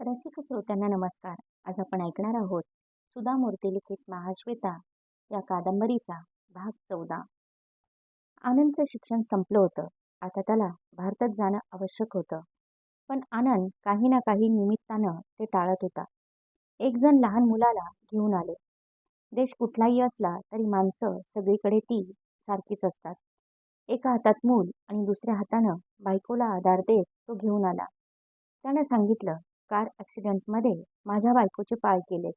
रसिक श्रोत्यांना नमस्कार. आज आपण ऐकणार आहोत सुधा मूर्ती लिखित महाश्वेता या कादंबरीचा भाग चौदा. आनंदचं शिक्षण संपलं होतं. आता त्याला भारतात जाणं आवश्यक होतं. पण आनंद काही ना काही निमित्तानं ते टाळत होता. एक जण लहान मुलाला घेऊन आले. देश कुठलाही असला तरी माणसं सगळीकडे ती सारखीच असतात. एका हातात मूल आणि दुसऱ्या हातानं बायकोला आधार देत तो घेऊन आला. त्यानं सांगितलं कार ॲक्सिडेंटमध्ये माझ्या बायकोचे पाय केले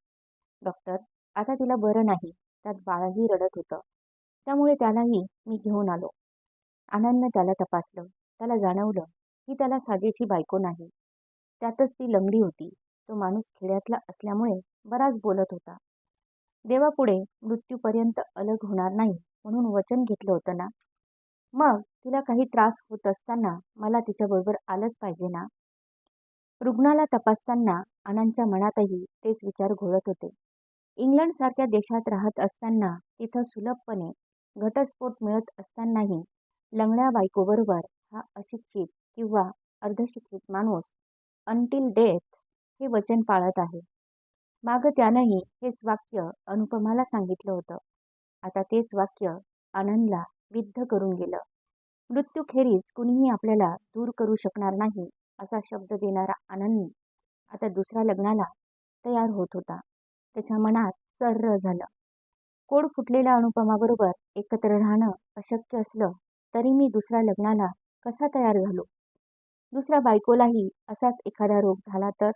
डॉक्टर आता तिला बरं नाही. त्यात बाळही रडत होतं. त्यामुळे त्यालाही मी घेऊन आलो. आनंदनं त्याला तपासलं. त्याला जाणवलं की त्याला साजेची बायको नाही. त्यातच ती लंगडी होती. तो माणूस खेड्यातला असल्यामुळे बराच बोलत होता. देवापुढे मृत्यूपर्यंत अलग होणार नाही म्हणून वचन घेतलं होतं ना? मग तिला काही त्रास होत असताना मला तिच्याबरोबर आलंच पाहिजे ना? रुग्णाला तपासताना आनंदच्या मनातही तेच विचार घोळत होते. इंग्लंडसारख्या देशात राहत असताना तिथं सुलभपणे घटस्फोट मिळत असतानाही लंगड्या बायकोबरोबर हा अशिक्षित किंवा अर्धशिक्षित माणूस अंटिल डेथ हे वचन पाळत आहे. मागं त्यानंही हेच वाक्य अनुपमाला सांगितलं होतं. आता तेच वाक्य आनंदला विद्ध करून गेलं. मृत्यूखेरीज कुणीही आपल्याला दूर करू शकणार नाही. असा शब्द देणारा आनंद आता दुसऱ्या लग्नाला तयार होत होता. त्याच्या मनात चर्र झालं. कोड फुटलेल्या अनुपमाबरोबर एकत्र राहणं अशक्य असलं तरी मी दुसऱ्या लग्नाला कसा तयार झालो? दुसऱ्या बायकोलाही असाच एखादा रोग झाला तर?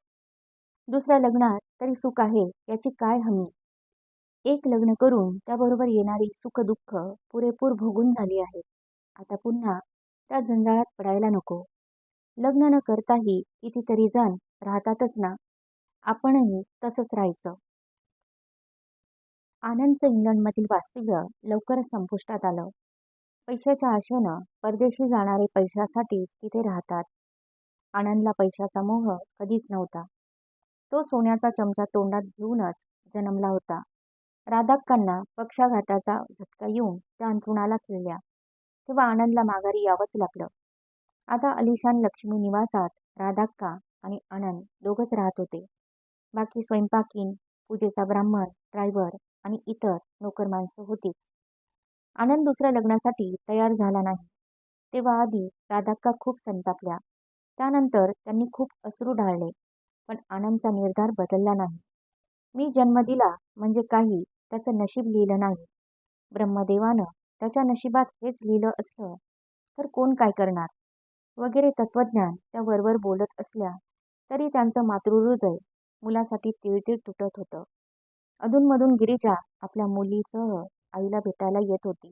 दुसऱ्या लग्नात तरी सुख आहे याची काय हमी? एक लग्न करून त्याबरोबर येणारी सुखदुःख पुरेपूर भोगून झाली आहेत आता पुन्हा त्या जंजाळात पडायला नको. लग्न न करताही कितीतरी जण राहतातच ना. आपणही तसंच राहायचं. आनंदचं इंग्लंडमधील वास्तव्य लवकरच संपुष्टात आलं. पैशाच्या आशेनं परदेशी जाणारे पैशासाठीच तिथे राहतात. आनंदला पैशाचा मोह कधीच नव्हता. तो सोन्याचा चमचा तोंडात घेऊनच जन्मला होता. राधाक्कांना पक्षाघाताचा झटका येऊन त्या अंथरुणाला खिळल्या तेव्हा आनंदला माघारी यावंच लागलं. आता अलिशान लक्ष्मी निवासात राधाक्का आणि आनंद दोघंच राहत होते. बाकी स्वयंपाकीन पूजेचा ब्राह्मण ड्रायव्हर आणि इतर नोकर माणसं होतीच. आनंद दुसऱ्या लग्नासाठी तयार झाला नाही. तेव्हा आधी राधाक्का खूप संतापल्या. त्यानंतर त्यांनी खूप अश्रू ढाळले पण आनंदचा निर्धार बदलला नाही. मी जन्म दिला म्हणजे काही त्याचं नशीब लिहिलं नाही. ब्रह्मदेवानं त्याच्या नशिबात हेच लिहिलं असलं तर कोण काय करणार? वगैरे तत्वज्ञान त्या वरवर बोलत असल्या तरी त्यांचं मातृहृदय मुलासाठी तिळतीळ तुटत होतं. अधूनमधून गिरिजा आपल्या मुलीसह आईला भेटायला येत होती.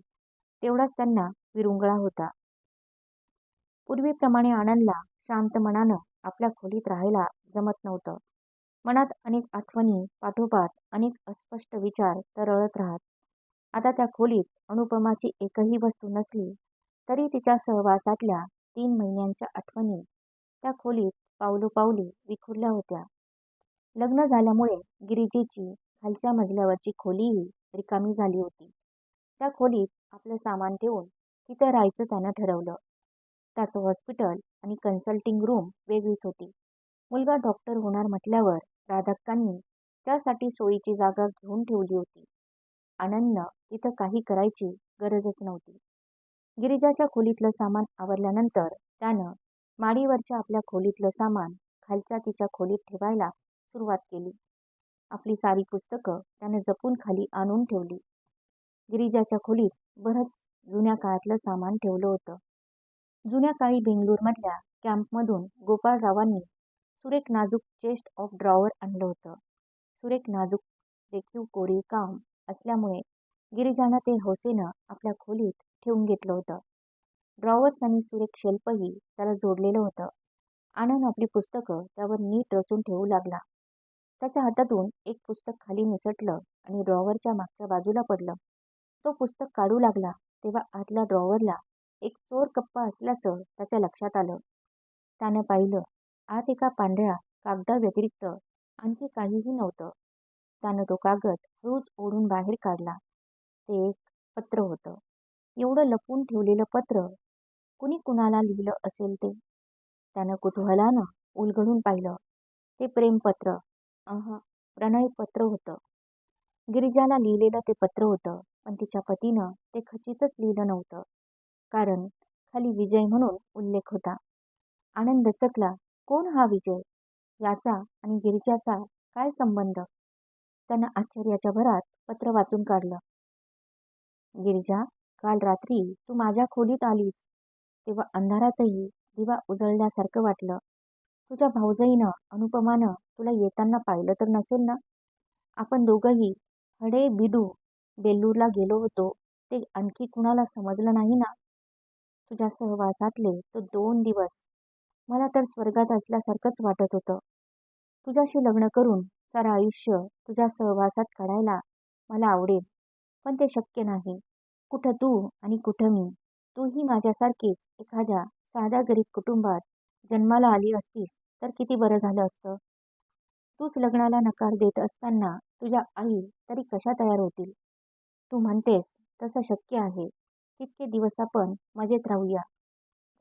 तेवढाच त्यांना विरुंगळा होता. पूर्वीप्रमाणे आनंदला शांत मनानं आपल्या खोलीत राहायला जमत नव्हतं. मनात अनेक आठवणी पाठोपाठ अनेक अस्पष्ट विचार तरळत राहत. आता त्या खोलीत अनुपमाची एकही वस्तू नसली तरी तिच्या सहवासातल्या तीन महिन्यांच्या आठवणी त्या खोलीत पावलोपावली विखुरल्या होत्या. लग्न झाल्यामुळे गिरिजेची खालच्या मजल्यावरची खोलीही रिकामी झाली होती. त्या खोलीत आपलं सामान ठेवून तिथं राहायचं त्यानं ठरवलं. त्याचं हॉस्पिटल आणि कन्सल्टिंग रूम वेगळीच होती. मुलगा डॉक्टर होणार म्हटल्यावर राधाक्कांनी त्यासाठी सोयीची जागा घेऊन ठेवली होती. आनंदनं तिथं काही करायची गरजच नव्हती. गिरिजाच्या खोलीतलं सामान आवरल्यानंतर त्यानं माडीवरच्या आपल्या खोलीतलं सामान खालच्या तिच्या खोलीत ठेवायला सुरुवात केली. आपली सारी पुस्तकं त्याने जपून खाली आणून ठेवली. गिरिजाच्या खोलीत बरंच जुन्या काळातलं सामान ठेवलं होतं. जुन्या काळी बेंगलोरमधल्या कॅम्पमधून गोपाळरावांनी सुरेख नाजूक चेस्ट ऑफ ड्रॉवर आणलं होतं. सुरेख नाजूक देखीव कोरीव काम असल्यामुळे गिरिजानं ते हौसेनं आपल्या खोलीत ठेवून घेतलं होतं. ड्रॉवर्स आणि सुरेख शेल्फही त्याला जोडलेलं होतं. आनंद आपली पुस्तकं त्यावर नीट रचून ठेवू लागला. त्याच्या हातातून एक पुस्तक खाली निसटलं आणि ड्रॉवरच्या मागच्या बाजूला पडलं. तो पुस्तक काढू लागला तेव्हा आतल्या ड्रॉवरला एक चोर कप्पा असल्याचं त्याच्या लक्षात आलं. त्यानं पाहिलं आत एका पांढऱ्या कागदाव्यतिरिक्त आणखी काहीही नव्हतं. त्यानं तो कागद हळूच ओढून बाहेर काढला. ते एक पत्र होतं. एवढं लपून ठेवलेलं पत्र कुणी कुणाला लिहिलं असेल ते? त्यानं कुतूहलानं उलगडून पाहिलं. ते प्रेमपत्र. अह प्रणयपत्र होतं. गिरिजाला लिहिलेलं ते पत्र होतं पण तिच्या पतीनं ते खचितच लिहिलं नव्हतं. कारण खाली विजय म्हणून उल्लेख होता. आनंद चकला कोण हा विजय? याचा आणि गिरिजाचा काय संबंध? त्यानं आश्चर्याच्या भरात पत्र वाचून काढलं. गिरिजा काल रात्री तू माझ्या खोलीत आलीस. तेव्हा अंधारातही दिवा उजळल्यासारखं वाटलं. तुझ्या भाऊजाईनं अनुपमानं तुला येताना पाहिलं तर नसेल ना? आपण दोघंही हडे बिडू बेल्लूरला गेलो होतो. ते आणखी कुणाला समजलं नाही ना? तुझ्या सहवासातले तो दोन दिवस. मला तर स्वर्गात असल्यासारखंच वाटत होतं. तुझ्याशी लग्न करून सारं आयुष्य तुझ्या सहवासात काढायला मला आवडेल. पण ते शक्य नाही. कुठं तू आणि कुठं मी? तूही माझ्यासारखीच एखाद्या साध्या गरीब कुटुंबात जन्माला आली असतीस तर किती बरं झालं असतं? तूच लग्नाला नकार देत असताना तुझ्या आई तरी कशा तयार होतील? तू म्हणतेस तसं शक्य आहे. तितके दिवस आपण मजेत राहूया.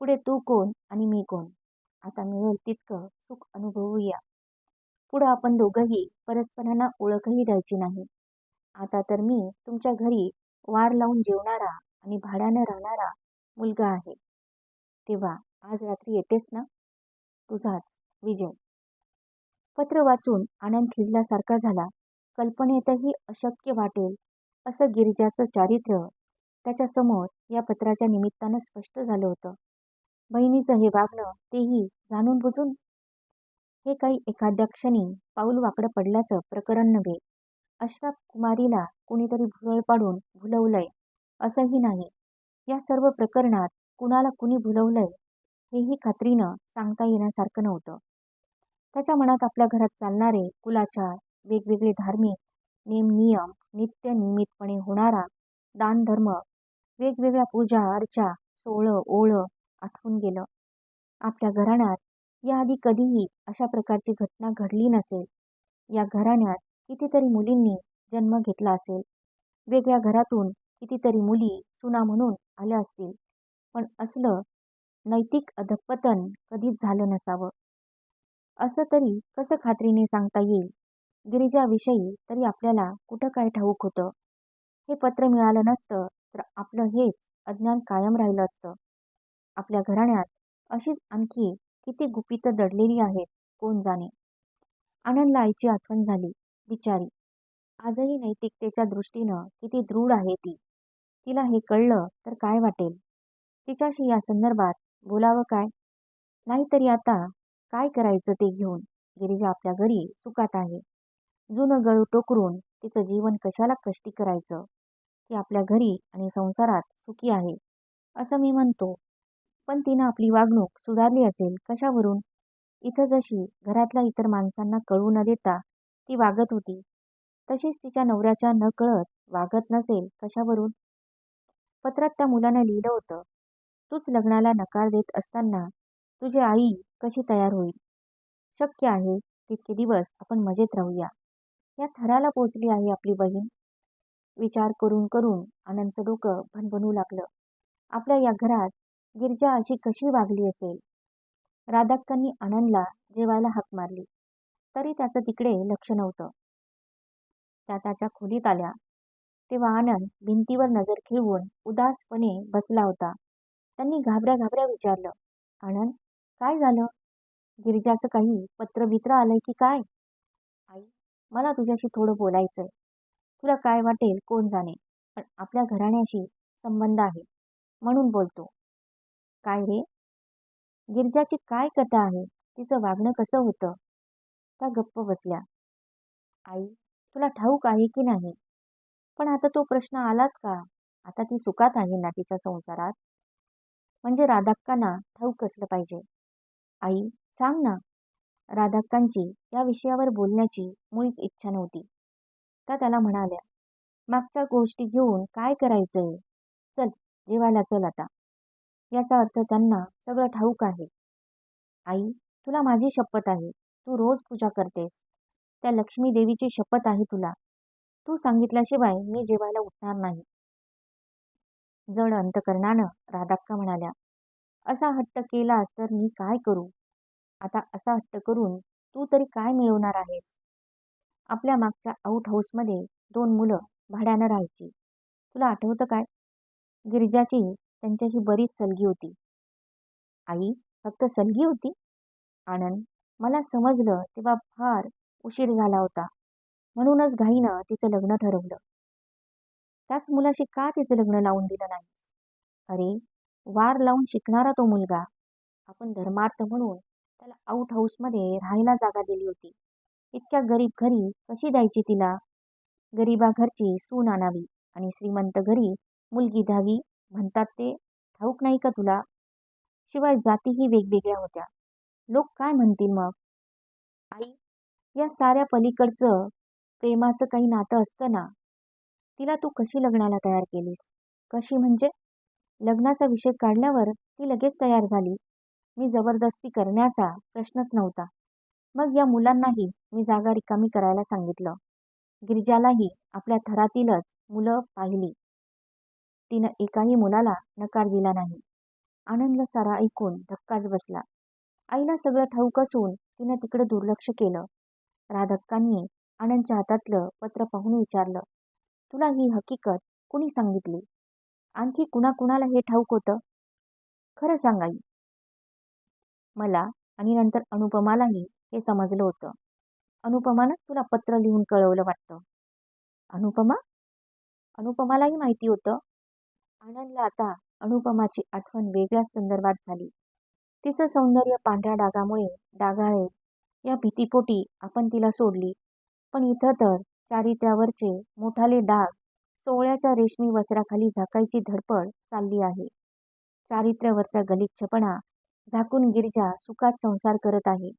पुढे तू कोण आणि मी कोण? आता मिळेल तितकं सुख अनुभवूया. पुढं आपण दोघंही परस्परांना ओळखही द्यायची नाही. आता तर मी तुमच्या घरी वार लावून जेवणारा आणि भाड्यानं राहणारा मुलगा आहे. तेव्हा आज रात्री येतेस ना? तुझाच विजय. पत्र वाचून आनंद खिजल्यासारखा झाला. कल्पनेतही अशक्य वाटेल असं गिरिजाचं चारित्र्य त्याच्यासमोर या पत्राच्या निमित्तानं स्पष्ट झालं होतं. बहिणीचं हे वागणं तेही जाणून बुजून? हे काही एखाद्या क्षणी पाऊल वाकडं पडल्याचं प्रकरण नव्हे. अशराफ कुमारीला कुणीतरी भुरळ पाडून भुलवलंय असंही नाही. या सर्व प्रकरणात कुणाला कुणी भुलवलंय हेही खात्रीनं सांगता येण्यासारखं नव्हतं. त्याच्या मनात आपल्या घरात चालणारे कुलाचार वेगवेगळे धार्मिक नेम नियम नित्य नियमितपणे होणारा दानधर्म वेगवेगळ्या पूजा अर्चा सोळं ओळं आठवून गेलं. आपल्या घराण्यात याआधी कधीही अशा प्रकारची घटना घडली नसेल. या घराण्यात कितीतरी मुलींनी जन्म घेतला असेल. वेगळ्या घरातून कितीतरी मुली सुना म्हणून आल्या असतील. पण असलं नैतिक अधपतन कधीच झालं नसावं. असं तरी कसं खात्रीने सांगता येईल? गिरिजाविषयी तरी आपल्याला कुठं काय ठाऊक होतं? हे पत्र मिळालं नसतं तर आपलं हेच अज्ञान कायम राहिलं असतं. आपल्या घराण्यात अशीच आणखी किती गुपितं दडलेली आहेत कोण जाणे? आनंदला आईची आठवण झाली. बिचारी. आजही नैतिकतेच्या दृष्टीनं किती दृढ आहे ती. तिला हे कळलं तर काय वाटेल? तिच्याशी या संदर्भात बोलावं काय? नाहीतरी आता काय करायचं ते घेऊन गिरिजा आपल्या घरी सुखात आहे. जुनं गळू टोकरून तिचं जीवन कशाला कष्टी करायचं? ती आपल्या घरी आणि संसारात सुखी आहे असं मी म्हणतो. पण तिनं आपली वागणूक सुधारली असेल कशावरून? इथं जशी घरातल्या इतर माणसांना कळू न देता ती वागत होती. तशीच तिच्या नवऱ्याच्या नकळत वागत नसेल कशावरून? पत्रात त्या मुलानं लिहिलं होतं तूच लग्नाला नकार देत असताना तुझी आई कशी तयार होईल? शक्य आहे तितके दिवस आपण मजेत राहूया. या थराला पोचली आहे आपली बहीण. विचार करून करून आनंदचं डोकं भनभनू लागलं. आपल्या या घरात गिरजा अशी कशी वागली असेल? राधाक्कांनी आनंदला जेवायला हाक मारली. तरी त्याचं तिकडे लक्ष नव्हतं. त्या त्याच्या खोलीत आल्या. तेव्हा आनंद भिंतीवर नजर खिळवून उदासपणे बसला होता. त्यांनी घाबऱ्या घाबऱ्या विचारलं आनंद काय झालं? गिरिजाचं काही पत्र बित्र आलंय की काय? आई मला तुझ्याशी थोडं बोलायचंय. तुला काय वाटेल कोण जाणे पण आपल्या घराण्याशी संबंध आहे म्हणून बोलतो. काय रे? गिरजाची काय कथा आहे? तिचं वागणं कसं होतं? त्या गप्प बसल्या. आई तुला ठाऊक आहे की नाही? पण आता तो प्रश्न आलाच का? आता ती सुखात आहे ना तिच्या संसारात? म्हणजे राधाक्कांना ठाऊक असलं पाहिजे? आई सांग ना. राधाक्कांची या विषयावर बोलण्याची मुळीच इच्छा नव्हती. त्या त्याला म्हणाल्या मागच्या गोष्टी घेऊन काय करायचंय? चल जेवायला चल आता. याचा अर्थ त्यांना सगळं ठाऊक आहे. आई तुला माझी शपथ आहे. तू रोज पूजा करतेस. त्या लक्ष्मी देवीची शपथ आहे तुला. तू सांगितल्याशिवाय मी जेवायला उठणार नाही. जड अंतकरणानं राधाक्का म्हणाल्या असा हट्ट केलास तर मी काय करू? आता असा हट्ट करून तू तरी काय मिळवणार आहेस? आपल्या मागच्या आऊट हाऊसमध्ये दोन मुलं भाड्यानं राहायची. तुला आठवतं काय? गिरिजाची त्यांच्याशी बरीच सलगी होती. आई फक्त सलगी होती? आनंद मला समजलं तेव्हा फार उशीर झाला होता. म्हणूनच घाईनं तिचं लग्न ठरवलं. त्याच मुलाशी का तिचं लग्न लावून दिलं नाही? अरे वार लावून शिकणारा तो मुलगा. आपण धर्मार्थ म्हणून त्याला आऊट हाऊसमध्ये राहायला जागा दिली होती. इतक्या गरीब घरी कशी द्यायची तिला? गरीबा घरची सून आणावी आणि श्रीमंत घरी मुलगी द्यावी? म्हणतात ते ठाऊक नाही का तुला? शिवाय जातीही वेगवेगळ्या होत्या. लोक काय म्हणतील मग? आई या साऱ्या पलीकडचं प्रेमाचं काही नातं असतं ना? तिला तू कशी लग्नाला तयार केलीस? कशी म्हणजे? लग्नाचा विषय काढल्यावर ती लगेच तयार झाली. मी जबरदस्ती करण्याचा प्रश्नच नव्हता. मग या मुलांनाही मी जागा रिकामी करायला सांगितलं. गिरिजालाही आपल्या थरातीलच मुलं पाहिली. तिनं एकाही मुलाला नकार दिला नाही. आनंदला सारा ऐकून धक्काच बसला. आईला सगळं ठाऊक असून तिनं तिकडे दुर्लक्ष केलं. राधक्कांनी आनंदच्या हातातलं पत्र पाहून विचारलं तुला ही हकीकत कुणी सांगितली? आणखी कुणाकुणाला हे ठाऊक होतं? खरं सांग आई. मला आणि नंतर अनुपमालाही हे समजलं होतं. अनुपमानं तुला पत्र लिहून कळवलं वाटतं. अनुपमा? अनुपमालाही माहिती होतं? आनंदला आता अनुपमाची आठवण वेगळ्याच संदर्भात झाली. तिचं सौंदर्य पांढऱ्या डागामुळे डागाळे. या भीतीपोटी आपण तिला सोडली. पण इथं तर चारित्र्यावरचे मोठाले डाग सोहळ्याच्या रेशमी वस्त्राखाली झाकायची धडपड चालली आहे. चारित्र्यावरचा गलिच्छपणा झाकून गिरजा सुखात संसार करत आहे.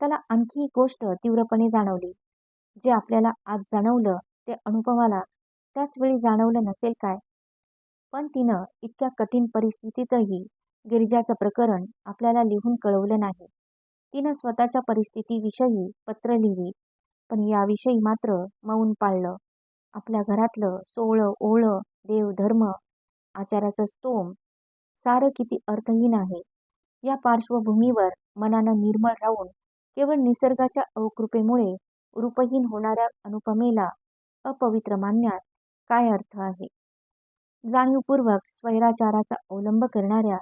त्याला आणखी एक गोष्ट तीव्रपणे जाणवली. जे आपल्याला आज जाणवलं ते अनुपमाला त्याच वेळी जाणवलं नसेल काय? पण तिनं इतक्या कठीण परिस्थितीतही गिरिजाचं प्रकरण आपल्याला लिहून कळवलं नाही. तिनं स्वतःच्या परिस्थितीविषयी पत्र लिहिली पण याविषयी मात्र मौन पाळलं. आपल्या घरातलं सोळं ओळं देव धर्म आचाराचं स्तोम सारं किती अर्थहीन आहे. या पार्श्वभूमीवर मनानं निर्मळ राहून केवळ निसर्गाच्या अवकृपेमुळे रूपहीन होणाऱ्या अनुपमेला अपवित्र मानण्यात काय अर्थ आहे? जाणीवपूर्वक स्वैराचाराचा अवलंब करणाऱ्या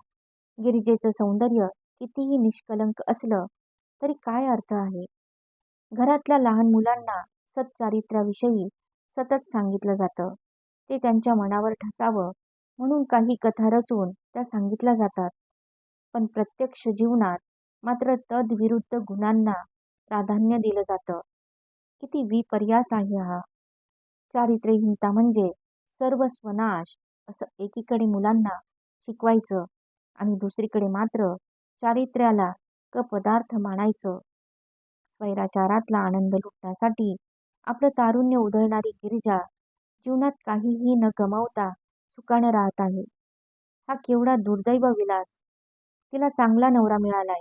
गिरिजेचं सौंदर्य कितीही निष्कलंक असलं तरी काय अर्थ आहे? घरातल्या लहान मुलांना सच्चारित्र्याविषयी सतत सांगितलं जातं. ते त्यांच्या मनावर ठसावं म्हणून काही कथा रचून त्या सांगितल्या जातात. पण प्रत्यक्ष जीवनात मात्र तद्विरुद्ध गुणांना प्राधान्य दिलं जातं. किती विपर्यास आहे हा! चारित्र्यहीनता म्हणजे सर्व स्वनाश असं एकीकडे मुलांना शिकवायचं आणि दुसरीकडे मात्र चारित्र्याला कपदार्थ मानायचं. स्वैराचारातला आनंद लुटण्यासाठी आपलं तारुण्य उधळणारी गिरिजा जीवनात काहीही न गमावता सुखानं राहत आहे. हा केवढा दुर्दैव विलास! तिला चांगला नवरा मिळालाय.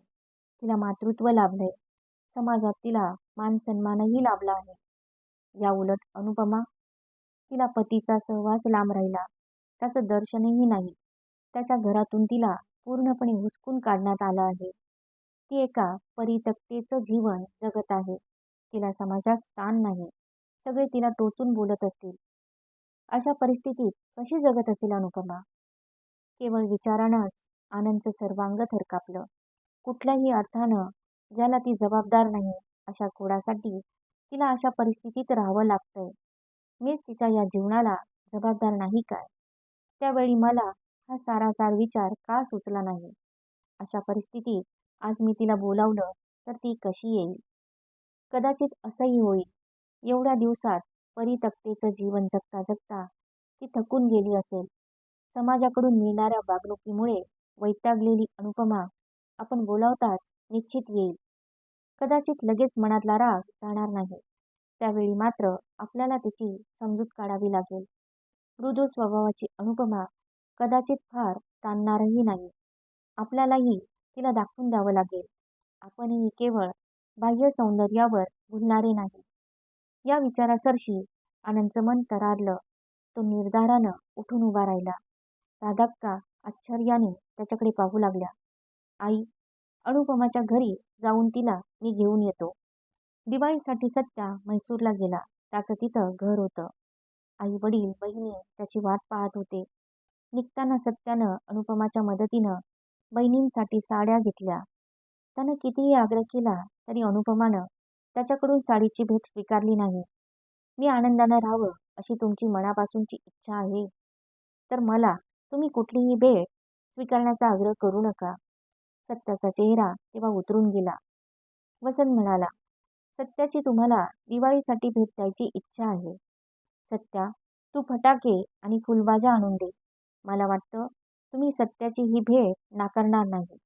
तिला मातृत्व लाभलंय. समाजात तिला मान सन्मानही लाभला आहे. या उलट अनुपमा तिला पतीचा सहवास लांब राहिला. त्याचं दर्शनही नाही. त्याच्या घरातून तिला पूर्णपणे हुसकून काढण्यात आलं आहे. ती एका परितक्तेचं जीवन जगत आहे. तिला समाजात स्थान नाही. सगळे तिला टोचून बोलत असतील. अशा परिस्थितीत कशी जगत असेल अनुपमा? केवळ विचारानंच आनंदचं सर्वांग थरकापलं. कुठल्याही अर्थानं ज्याला ती जबाबदार नाही अशा कोडासाठी तिला अशा परिस्थितीत राहावं लागतंय. मीच तिच्या या जीवनाला जबाबदार नाही काय? त्यावेळी मला हा सारासार विचार का सुचला नाही? अशा परिस्थितीत आज मी तिला बोलावलं तर ती कशी येईल? कदाचित असंही होईल. एवढ्या दिवसात परितक्तेचं जीवन जगता जगता ती थकून गेली असेल. समाजाकडून मिळणाऱ्या वागणुकीमुळे वैतागलेली अनुपमा आपण बोलावताच निश्चित येईल. कदाचित लगेच मनातला राग जाणार नाही. त्यावेळी मात्र आपल्याला तिची समजूत काढावी लागेल. मृदू स्वभावाची अनुपमा कदाचित फार ताणणारही नाही. आपल्यालाही तिला दाखवून द्यावं लागेल. आपणही केवळ बाह्य सौंदर्यावर भुलणारे नाही. या विचारासरशी आनंदचं मन तरारलं. तो निर्धारानं उठून उभा राहिला. राधाक्का आश्चर्याने त्याच्याकडे पाहू लागल्या. आई अनुपमाच्या घरी जाऊन तिला मी घेऊन येतो. दिवाळीसाठी सत्या म्हैसूरला गेला. त्याचं तिथं घर होतं. आई वडील बहिणी त्याची वाट पाहत होते. निघताना सत्यानं अनुपमाच्या मदतीनं बहिणींसाठी साड्या घेतल्या. त्यानं कितीही आग्रह केला तरी अनुपमानं त्याच्याकडून साडीची भेट स्वीकारली नाही. मी आनंदानं राहावं अशी तुमची मनापासूनची इच्छा आहे. तर मला तुम्ही कुठलीही भेट स्वीकारण्याचा आग्रह करू नका. सत्याचा चेहरा तेव्हा उतरून गेला. वसंत म्हणाला सत्याची तुम्हाला दिवाळीसाठी भेट द्यायची इच्छा आहे. सत्या तू फटाके आणि फुलबाजा आणून दे. मला वाटतं तुम्ही सत्याची ही भेट नाकारणार नाही.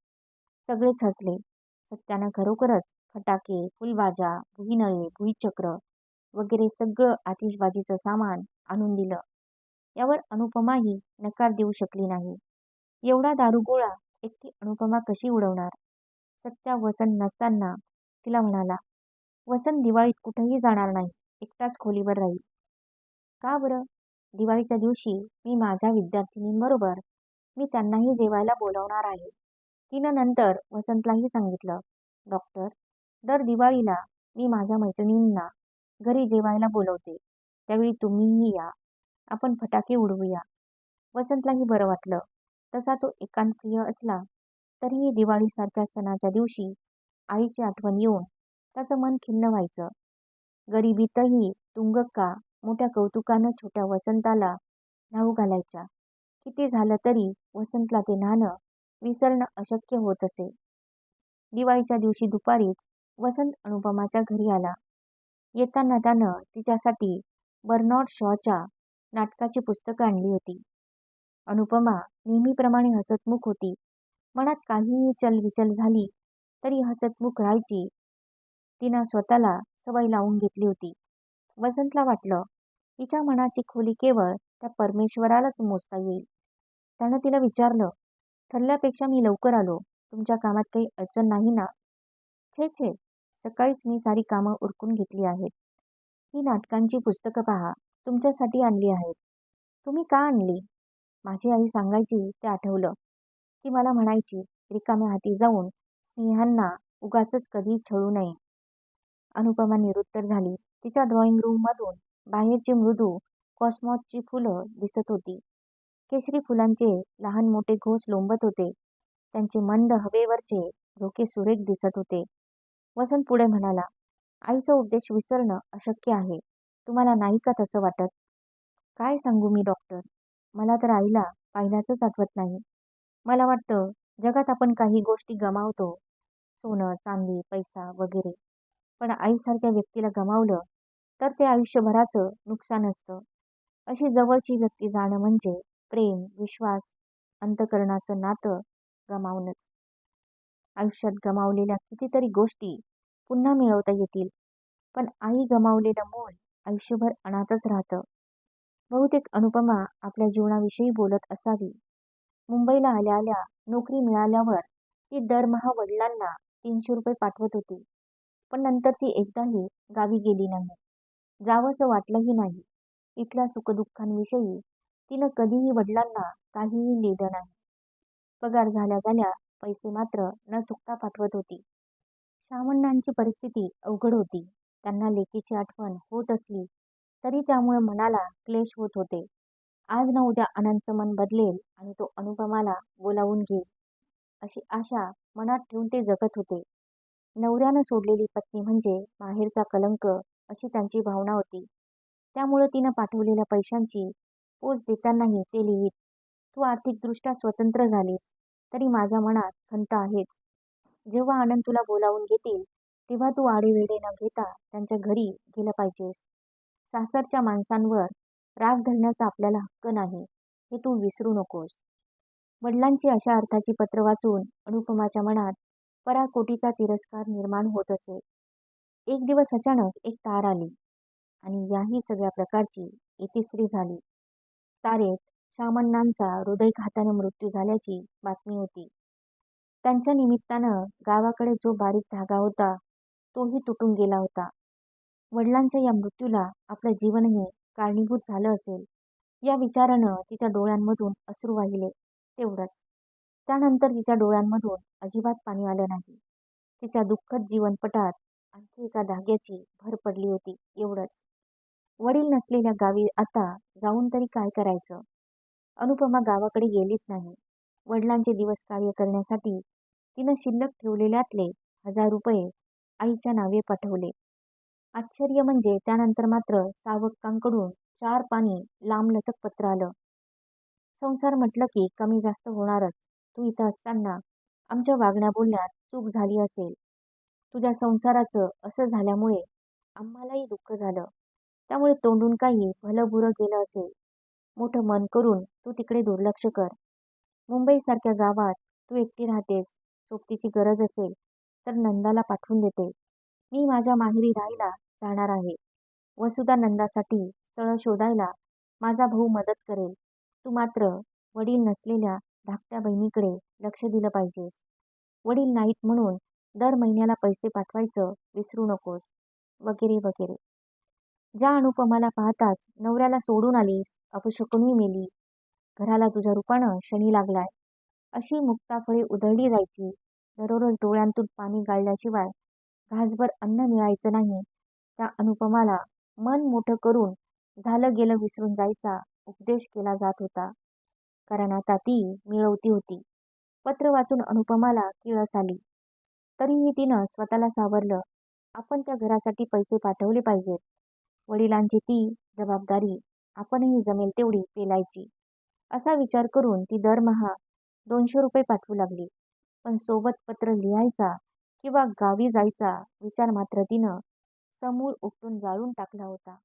सगळेच हसले सत्यानं खरोखरच फटाके फुलबाजा भुईनळे भुईचक्र वगैरे सगळं आतिषबाजीचं सामान आणून दिलं. यावर अनुपमाही नकार देऊ शकली नाही. एवढा दारुगोळा एकटी अनुपमा कशी उडवणार? सत्या वसंत नसताना तिला म्हणाला वसंत दिवाळीत कुठेही जाणार नाही. एकटाच खोलीवर राहील. का बरं? दिवाळीच्या दिवशी मी माझ्या विद्यार्थिनींबरोबर मी त्यांनाही जेवायला बोलावणार आहे. तिनं नंतर वसंतलाही सांगितलं डॉक्टर दर दिवाळीला मी माझ्या मैत्रिणींना घरी जेवायला बोलवते. त्यावेळी तुम्हीही या. आपण फटाके उडवूया. वसंतलाही बरं वाटलं. तसा तो एकांतप्रिय असला तरीही दिवाळीसारख्या सणाच्या दिवशी आईची आठवण येऊन त्याचं मन खिन्न व्हायचं. गरिबीतही तुंगक्का मोठ्या कौतुकानं छोट्या वसंताला न्हाऊ घालायच्या. किती झालं तरी वसंतला ते नाणं विसरणं अशक्य होत असे. दिवाळीच्या दिवशी दुपारीच वसंत अनुपमाच्या घरी आला. येताना त्यानं तिच्यासाठी बर्नॉड शॉच्या नाटकाची पुस्तकं आणली होती. अनुपमा नेहमीप्रमाणे हसतमुख होती. मनात काहीही चलविचल झाली तरी हसतमुख राहायची. तिनं स्वतःला सवय लावून घेतली होती. वसंतला वाटलं तिच्या मनाची खोली केवळ त्या परमेश्वरालाच मोजता येईल. त्यानं तिला विचारलं ठरल्यापेक्षा मी लवकर आलो. तुमच्या कामात काही अडचण नाही ना? छे छे. सकाळीच मी सारी कामं उरकून घेतली आहेत. ही नाटकांची पुस्तकं पहा. तुमच्यासाठी आणली आहेत. तुम्ही का आणली? माझी आई सांगायची. ते आठवलं. ती मला म्हणायची रिकाम्या हाती जाऊन स्नेहांना उगाच कधी छळू नये. अनुपमा निरुत्तर झाली. तिच्या ड्रॉइंग रूममधून बाहेरची मृदू कॉस्मॉसची फुलं दिसत होती. केशरी फुलांचे लहान मोठे घोस लोंबत होते. त्यांचे मंद हवेवरचे झोके सुरेख दिसत होते. वसंत पुढे म्हणाला आईचा उपदेश विसरणं अशक्य आहे. तुम्हाला नाही का तसं वाटत? काय सांगू मी डॉक्टर? मला तर आईला पाहिल्याचंच आठवत नाही. मला वाटतं जगात आपण काही गोष्टी गमावतो. सोनं चांदी पैसा वगैरे. पण आईसारख्या व्यक्तीला गमावलं तर ते आयुष्यभराचं नुकसान असतं. अशी जवळची व्यक्ती जाणं म्हणजे प्रेम विश्वास अंतकरणाचं नातं गमावणंच. आयुष्यात गमावलेल्या कितीतरी गोष्टी पुन्हा मिळवता येतील पण आई गमावलेलं मूल आयुष्यभर अनाथच राहतं. बहुतेक अनुपमा आपल्या जीवनाविषयी बोलत असावी. मुंबईला आल्या आल्या नोकरी मिळाल्यावर ती दरमहा वडिलांना तीनशे रुपये पाठवत होती पण नंतर ती एकदाही गावी गेली नाही. जावंसं वाटलंही नाही. इथल्या सुखदुःखांविषयी तिनं कधीही वडिलांना काहीही लिहिलं नाही. पगार झाल्या झाल्या पैसे मात्र न चुकता पाठवत होती. श्यामण्णांची परिस्थिती अवघड होती. त्यांना लेकीची आठवण होत असली तरी त्यामुळे मनाला क्लेश होत होते. आज न उद्या अनंतचं मन बदलेल आणि तो अनुपमाला बोलावून घेईल अशी आशा मनात ठेवून ते जगत होते. नवऱ्यानं सोडलेली पत्नी म्हणजे माहेरचा कलंक अशी त्यांची भावना होती. त्यामुळे तिनं पाठवलेल्या पैशांची पोच देतानाही ते लिहित तू आर्थिकदृष्ट्या स्वतंत्र झालीस तरी माझ्या मनात खंत आहेच. जेव्हा आनंद तुला बोलावून घेतील तेव्हा तू आडेवेडे न घेता त्यांच्या घरी गेलं पाहिजेस. सासरच्या माणसांवर राग धरण्याचा आपल्याला हक्क नाही हे तू विसरू नकोस. वडिलांची अशा अर्थाची पत्र वाचून अनुपमाच्या मनात पराकोटीचा तिरस्कार निर्माण होत असे. एक दिवस अचानक एक तार आली आणि याही सगळ्या प्रकारची इतिश्री झाली. तारेत शामण्णांचा हृदयघाताने मृत्यू झाल्याची बातमी होती. त्यांच्या निमित्तानं गावाकडे जो बारीक धागा होता तोही तुटून गेला होता. वडिलांच्या या मृत्यूला आपलं जीवनही कारणीभूत झालं असेल या विचारानं तिच्या डोळ्यांमधून अश्रू वाहिले तेवढंच. त्यानंतर तिच्या डोळ्यांमधून अजिबात पाणी आलं नाही. तिच्या दुःखद जीवनपटात आणखी एका धाग्याची भर पडली होती एवढंच. वडील नसलेल्या गावी आता जाऊन तरी काय करायचं? अनुपमा गावाकडे गेलीच नाही. वडिलांचे दिवस कार्य करण्यासाठी तिनं शिल्लक ठेवलेल्यातले हजार रुपये आईच्या नावे पाठवले. आश्चर्य म्हणजे त्यानंतर मात्र सावकांकडून चार पाणी लांबलचक पत्र आलं. संसार म्हटलं की कमी जास्त होणारच. तू इथं असताना आमच्या वागण्या बोलण्यात चूक झाली असेल. तुझ्या संसाराचं असं झाल्यामुळे आम्हालाही दुःख झालं. त्यामुळे तोंडून काही भलंबुरं गेलं असेल. मोठं मन करून तू तिकडे दुर्लक्ष कर. मुंबईसारख्या गावात तू एकटी राहतेस. सोबतीची गरज असेल तर नंदाला पाठवून देते. मी माझ्या माहेरी राहायला जाणार आहे. वसुधा नंदासाठी स्थळं शोधायला माझा भाऊ मदत करेल. तू मात्र वडील नसलेल्या धाकट्या बहिणीकडे लक्ष दिलं पाहिजेस. वडील नाहीत म्हणून दर महिन्याला पैसे पाठवायचं विसरू नकोस. वगैरे वगैरे. ज्या अनुपमाला पाहताच नवऱ्याला सोडून आलीस, अपशकुनी मेली, घराला तुझ्या रूपानं शनी लागलाय, अशी मुक्ताफळे उधळली जायची, दररोज डोळ्यांतून पाणी गाळल्याशिवाय घासभर अन्न मिळायचं नाही, त्या अनुपमाला मन मोठं करून झालं गेलं विसरून जायचा उपदेश केला जात होता. कारण आता ती मिळवती होती. पत्र वाचून अनुपमाला किळस आली. तरीही तिनं स्वतःला सावरलं. आपण त्या घरासाठी पैसे पाठवले पाहिजेत. वडिलांची ती जबाबदारी आपणही जमेल तेवढी पेलायची, असा विचार करून ती दरमहा दोनशे रुपये पाठवू लागली. पण सोबत पत्र लिहायचा किंवा गावी जायचा विचार मात्र तिनं समूळ उपटून जाळून टाकला होता.